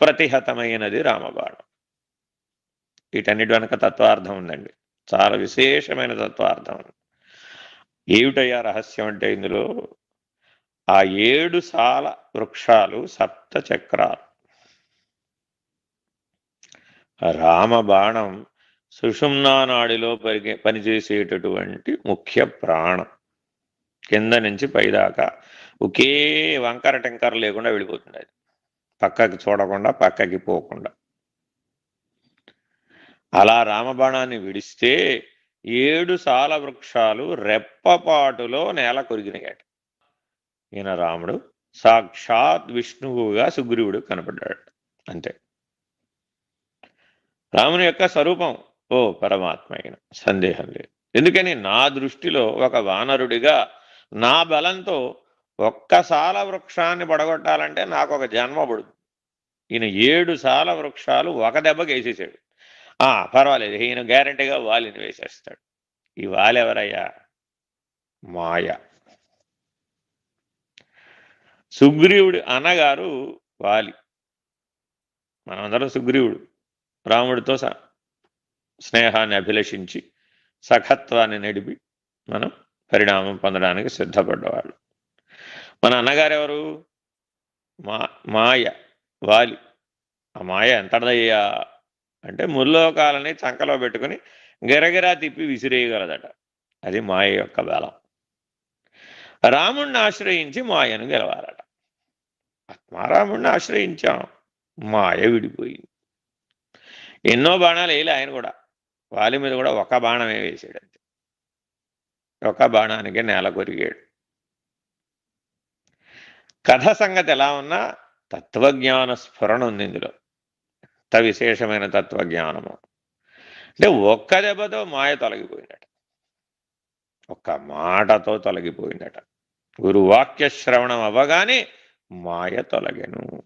అప్రతిహతమైనది రామబాణం. వీటన్నిటి వెనక తత్వార్థం ఉందండి. చాలా విశేషమైన తత్వార్థం. ఉంది ఏమిటయ్యా రహస్యం అంటే ఇందులో? ఆ ఏడు సాల వృక్షాలు సప్త చక్రాలు. రామబాణం సుషుమ్నానాడిలో పరిగే పనిచేసేటటువంటి ముఖ్య ప్రాణం. కింద నుంచి పైదాకా ఒకే వంకర టెంకర లేకుండా వెళ్ళిపోతుంది అది పక్కకి చూడకుండా పక్కకి పోకుండా. అలా రామబాణాన్ని విడిస్తే ఏడు సాల వృక్షాలు రెప్పపాటులో నేల కొరిగినాయట. ఈయన రాముడు సాక్షాత్ విష్ణువుగా సుగ్రీవుడు కనపడ్డాడు. అంతే. రాముని యొక్క స్వరూపం ఓ పరమాత్మ అయిన సందేహం లేదు. ఎందుకని? నా దృష్టిలో ఒక వానరుడిగా నా బలంతో ఒక్క సాల వృక్షాన్ని పడగొట్టాలంటే నాకు ఒక జన్మ పడుతుంది. ఈయన ఏడు సాల వృక్షాలు ఒక దెబ్బకి వేసేసాడు. ఆ పర్వాలేదు ఈయన గ్యారంటీగా వాలిని వేసేస్తాడు. ఈ వాలెవరయ్యా మాయ. సుగ్రీవుడి అన్నగారు వాలి. మనమందరం సుగ్రీవుడు. రాముడితో స- స్నేహాన్ని అభిలషించి సఖత్వాన్ని నడిపి మనం పరిణామం పొందడానికి సిద్ధపడ్డవాళ్ళు. మన అన్నగారు ఎవరు మా మాయ వాలి. ఆ మాయ ఎంతదయ్యా అంటే ముల్లోకాలని చంకలో పెట్టుకుని గిరగిరా తిప్పి విసిరేయగలదట. అది మాయ యొక్క బలం. రాముణ్ణి ఆశ్రయించి మాయను గెలవాలట. ఆత్మారాముణ్ణి ఆశ్రయించాం. మాయ విడిపోయింది. ఎన్నో బాణాలు వేయలే ఆయన కూడా. వాలి మీద కూడా ఒక బాణమే వేసాడు అంతే ఒక బాణానికి నేల కొరిగాడు. కథ సంగతి ఎలా ఉన్నా తత్వజ్ఞాన స్ఫురణ ఉంది ఇందులో. అంత విశేషమైన తత్వజ్ఞానము. అంటే ఒక్క దెబ్బతో మాయ తొలగిపోయిందట. ఒక్క మాటతో తొలగిపోయిందట. గురువాక్య శ్రవణం అవ్వగానే మాయ తొలగెను.